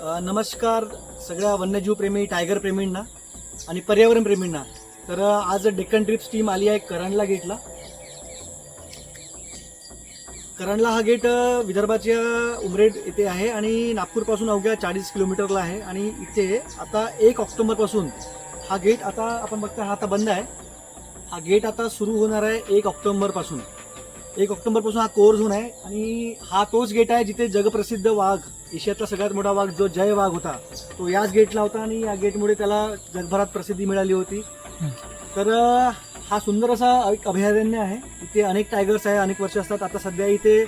नमस्कार सगळ्या वन्यजीव प्रेमी टायगर प्रेमींना आणि पर्यावरण प्रेमींना. तर आज डेक्कन ट्रिप्स टीम आली आहे करणला गेटला. करणला हा गेट विदर्भाच्या उमरेड येथे आहे आणि नागपूरपासून अवघ्या चाळीस किलोमीटरला आहे. आणि इथे आता एक ऑक्टोबरपासून हा गेट आता आपण बघता हा आता बंद आहे. हा गेट आता सुरू होणार आहे एक ऑक्टोबरपासून. एक ऑक्टोबरपासून हा कोर्स होऊन आहे आणि हा तोच गेट आहे जिथे जगप्रसिद्ध वाघ एशियातला सगळ्यात मोठा वाघ जो जय वाघ होता तो याच गेटला होता आणि या गेटमुळे त्याला जगभरात प्रसिद्धी मिळाली होती. तर हा सुंदर असा एक अभयारण्य आहे. इथे अनेक टायगर्स आहे अनेक वर्ष असतात. आता सध्या इथे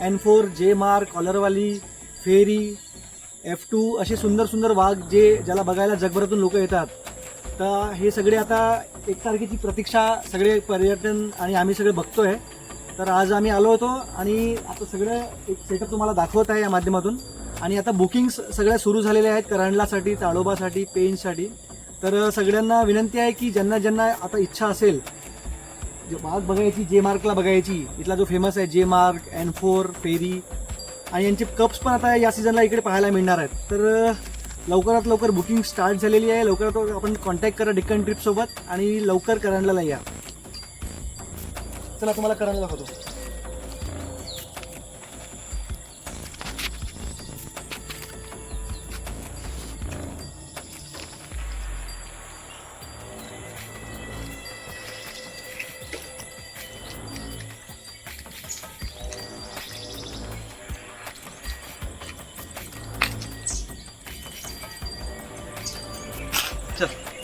एन फोर जे मार कॉलरवाली फेरी एफ टू असे सुंदर सुंदर वाघ जे ज्याला बघायला जगभरातून लोक येतात. तर हे सगळे आता एक तारखेची प्रतीक्षा सगळे पर्यटन आणि आम्ही सगळे बघतोय. तर आज आम्ही आलो होतो आणि आता सगळं एक सेटअप तुम्हाला दाखवत आहे या माध्यमातून. आणि आता बुकिंग्स सगळ्या सुरू झालेल्या आहेत करंडलासाठी ताडोबासाठी पेनसाठी तर सगळ्यांना विनंती आहे की ज्यांना ज्यांना आता इच्छा असेल जे बाग बघायची जे मार्कला बघायची इथला जो फेमस आहे जे मार्क एन फोर फेरी आणि यांचे कप्स पण आता या सीझनला इकडे पाहायला मिळणार आहेत. तर लवकरात लवकर बुकिंग स्टार्ट झालेली आहे. लवकरात लवकर आपण कॉन्टॅक्ट करा डिक्कन ट्रिपसोबत आणि लवकर करंडला या. चला तुम्हाला करायला दाखवतो. चल.